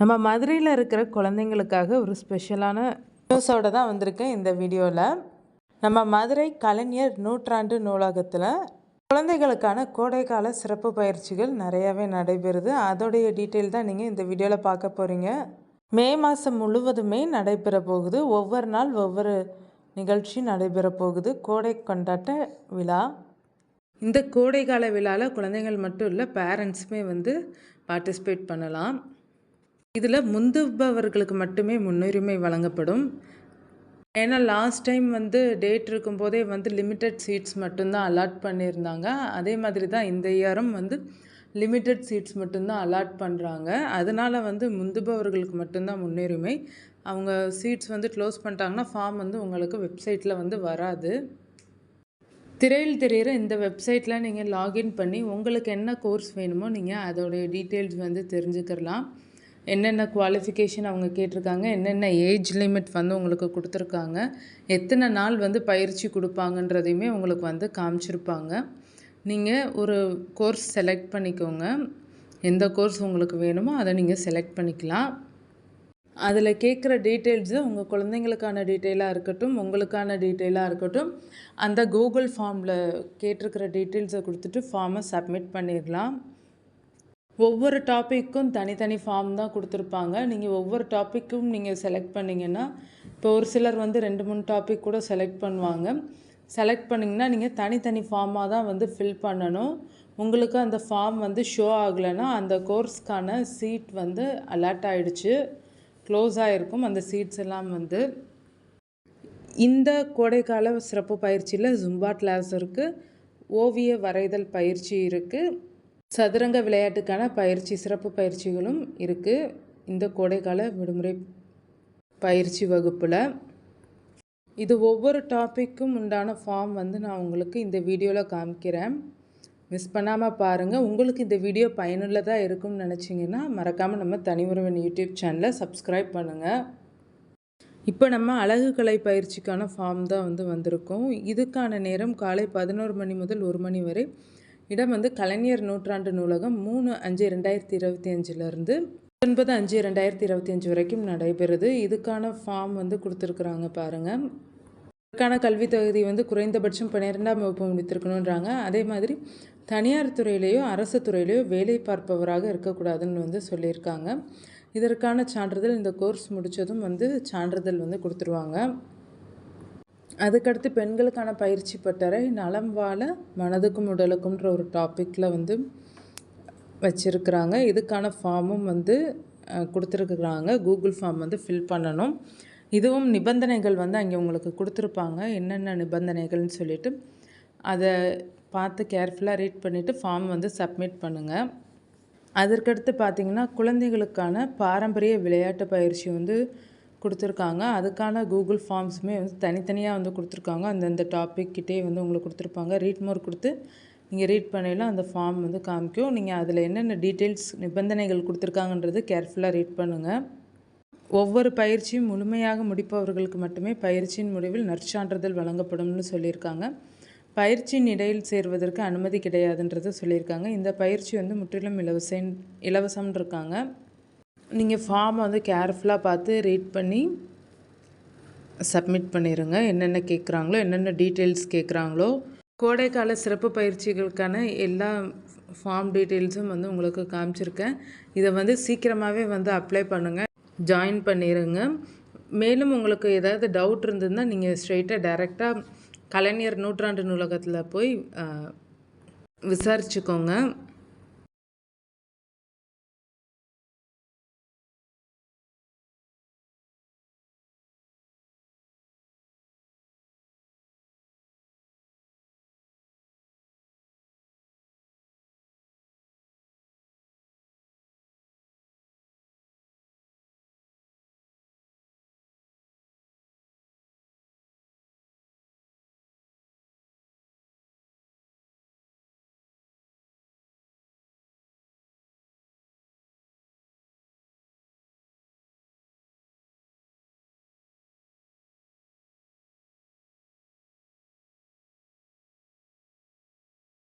நம்ம மதுரையில் இருக்கிற குழந்தைங்களுக்காக ஒரு ஸ்பெஷலான நியூஸோடு தான் வந்திருக்கேன் இந்த வீடியோவில் நம்ம மதுரை கலைஞர் நூற்றாண்டு நூலகத்தில் குழந்தைகளுக்கான கோடைக்கால சிறப்பு பயிற்சிகள் நிறையாவே நடைபெறுது. அதோடைய டீட்டெயில் தான் நீங்கள் இந்த வீடியோவில் பார்க்க போகிறீங்க மே மாதம் முழுவதுமே நடைபெற போகுது. ஒவ்வொரு நாள் ஒவ்வொரு நிகழ்ச்சி நடைபெற போகுது. கோடை கொண்டாட்ட விழா. இந்த கோடைக்கால விழாவில் குழந்தைகள் மட்டும் இல்லை பேரண்ட்ஸுமே வந்து பார்ட்டிசிபேட் பண்ணலாம். இதில் முந்துபவர்களுக்கு மட்டுமே முன்னுரிமை வழங்கப்படும். ஏன்னா லாஸ்ட் டைம் வந்து டேட் இருக்கும்போதே வந்து லிமிட்டட் சீட்ஸ் மட்டும்தான் அலாட் பண்ணியிருந்தாங்க. அதே மாதிரி தான் இந்த இயரும் வந்து லிமிட்டட் சீட்ஸ் மட்டும்தான் அலாட் பண்ணுறாங்க அதனால் வந்து முந்துபவர்களுக்கு மட்டும்தான் முன்னுரிமை. அவங்க சீட்ஸ் வந்து க்ளோஸ் பண்ணிட்டாங்கன்னா ஃபார்ம் வந்து உங்களுக்கு வெப்சைட்டில் வந்து வராது. திரையில் தெரிகிற இந்த வெப்சைட்டில் நீங்கள் லாகின் பண்ணி உங்களுக்கு என்ன கோர்ஸ் வேணுமோ நீங்கள் அதோடைய டீட்டெயில்ஸ் வந்து தெரிஞ்சுக்கிறலாம். என்னென்ன குவாலிஃபிகேஷன் அவங்க கேட்டிருக்காங்க என்னென்ன ஏஜ் லிமிட் வந்து உங்களுக்கு கொடுத்துருக்காங்க எத்தனை நாள் வந்து பயிற்சி கொடுப்பாங்கன்றதையுமே உங்களுக்கு வந்து காமிச்சிருப்பாங்க. நீங்கள் ஒரு கோர்ஸ் செலக்ட் பண்ணிக்கோங்க. எந்த கோர்ஸ் உங்களுக்கு வேணுமோ அதை நீங்கள் செலக்ட் பண்ணிக்கலாம். அதில் கேட்குற டீட்டெயில்ஸு உங்கள் குழந்தைங்களுக்கான டீட்டெயிலாக இருக்கட்டும் உங்களுக்கான டீட்டெயிலாக இருக்கட்டும் அந்த கூகுள் ஃபார்மில் கேட்டிருக்கிற டீட்டெயில்ஸை கொடுத்துட்டு ஃபார்மை சப்மிட் பண்ணிடலாம். ஒவ்வொரு டாப்பிக்கும் தனித்தனி ஃபார்ம் தான் கொடுத்துருப்பாங்க. நீங்கள் ஒவ்வொரு டாப்பிக்கும் நீங்கள் செலக்ட் பண்ணிங்கன்னா இப்போ ஒரு சிலர் வந்து ரெண்டு மூணு டாபிக் கூட செலக்ட் பண்ணுவாங்க. செலக்ட் பண்ணிங்கன்னா நீங்கள் தனித்தனி ஃபார்மாக தான் வந்து ஃபில் பண்ணணும். உங்களுக்கு அந்த ஃபார்ம் வந்து ஷோ ஆகலைன்னா அந்த கோர்ஸ்க்கான சீட் வந்து அலர்ட் ஆகிடுச்சு க்ளோஸ் ஆகிருக்கும் அந்த சீட்ஸ் எல்லாம் வந்து. இந்த கோடைக்கால சிறப்பு பயிற்சியில் ஜும்பா கிளாஸ் இருக்குது ஓவிய வரைதல் பயிற்சி இருக்குது சதுரங்க விளையாட்டுக்கான பயிற்சி சிறப்பு பயிற்சிகளும் இருக்குது இந்த கோடைக்கால விடுமுறை பயிற்சி வகுப்பில். இது ஒவ்வொரு டாப்பிக்கும் உண்டான ஃபார்ம் வந்து நான் உங்களுக்கு இந்த வீடியோவில் காமிக்கிறேன். மிஸ் பண்ணாமல் பாருங்கள் உங்களுக்கு இந்த வீடியோ பயனுள்ளதாக இருக்கும்னு நினச்சிங்கன்னா மறக்காமல் நம்ம தனி உறவன் யூடியூப் சேனலை சப்ஸ்கிரைப் பண்ணுங்கள் இப்போ நம்ம அழகு கலை பயிற்சிக்கான ஃபார்ம் தான் வந்து வந்திருக்கோம். இதுக்கான நேரம் காலை பதினோரு மணி முதல் ஒரு மணி வரை இடம் வந்து கலைஞர் நூற்றாண்டு நூலகம் மூணு அஞ்சு ரெண்டாயிரத்தி இருபத்தி அஞ்சுலேருந்து ஒன்பது அஞ்சு ரெண்டாயிரத்தி இருபத்தி அஞ்சு வரைக்கும் நடைபெறுது. இதுக்கான ஃபார்ம் வந்து கொடுத்துருக்குறாங்க பாருங்கள் இதற்கான கல்வித் தகுதி வந்து குறைந்தபட்சம் பன்னிரெண்டாம் வகுப்பு முடித்திருக்கணுன்றாங்க அதே மாதிரி தனியார் துறையிலேயோ அரசு துறையிலேயோ வேலை பார்ப்பவராக இருக்கக்கூடாதுன்னு வந்து சொல்லியிருக்காங்க. இதற்கான சான்றிதழ் இந்த கோர்ஸ் முடித்ததும் வந்து சான்றிதழ் வந்து கொடுத்துருவாங்க. அதுக்கடுத்து பெண்களுக்கான பயிற்சி பட்டறை நலம் வாழ மனதுக்கும் உடலுக்கும்ன்ற ஒரு டாப்பிக்கில் வந்து வச்சுருக்குறாங்க. இதுக்கான ஃபார்மும் வந்து கொடுத்துருக்குறாங்க. கூகுள் ஃபார்ம் வந்து ஃபில் பண்ணணும். இதுவும் நிபந்தனைகள் வந்து அங்கே உங்களுக்கு கொடுத்துருப்பாங்க. என்னென்ன நிபந்தனைகள்னு சொல்லிட்டு. அதை பார்த்து கேர்ஃபுல்லாக ரீட் பண்ணிவிட்டு ஃபார்ம் வந்து சப்மிட் பண்ணுங்கள் அதற்கடுத்து பார்த்திங்கன்னா குழந்தைகளுக்கான பாரம்பரிய விளையாட்டு பயிற்சி வந்து கொடுத்துருக்காங்க. அதுக்கான கூகுள் ஃபார்ம்ஸுமே வந்து தனித்தனியாக வந்து கொடுத்துருக்காங்க. அந்தந்த டாபிக்கிட்டே வந்து உங்களுக்கு கொடுத்துருப்பாங்க. ரீட் மோர் கொடுத்து நீங்கள் ரீட் பண்ணையில் அந்த ஃபார்ம் வந்து காமிக்கும். நீங்கள் அதில் என்னென்ன டீட்டெயில்ஸ் நிபந்தனைகள் கொடுத்துருக்காங்கன்றது கேர்ஃபுல்லாக ரீட் பண்ணுங்கள் ஒவ்வொரு பயிற்சியும் முழுமையாக முடிப்பவர்களுக்கு மட்டுமே பயிற்சியின் முடிவில் நற்சான்றிதழ் வழங்கப்படும்னு சொல்லியிருக்காங்க. பயிற்சியின் இடையில் சேர்வதற்கு அனுமதி கிடையாதுன்றதை சொல்லியிருக்காங்க. இந்த பயிற்சி வந்து முற்றிலும் இலவச இலவசம்னு இருக்காங்க. நீங்கள் ஃபார்மை வந்து கேர்ஃபுல்லாக பார்த்து ரீட் பண்ணி சப்மிட் பண்ணிடுங்க என்னென்ன கேட்குறாங்களோ என்னென்ன டீட்டெயில்ஸ் கேட்குறாங்களோ கோடைக்கால சிறப்பு பயிற்சிகளுக்கான எல்லா ஃபார்ம் டீட்டெயில்ஸும் வந்து உங்களுக்கு காமிச்சிருக்கேன். இதை வந்து சீக்கிரமாகவே வந்து அப்ளை பண்ணுங்கள் ஜாயின் பண்ணிடுங்க மேலும் உங்களுக்கு ஏதாவது டவுட் இருந்ததுன்னா நீங்கள் ஸ்ட்ரெயிட்டாக டைரெக்டாக கலைஞர் நூற்றாண்டு நூலகத்தில் போய் விசாரிச்சுக்கோங்க.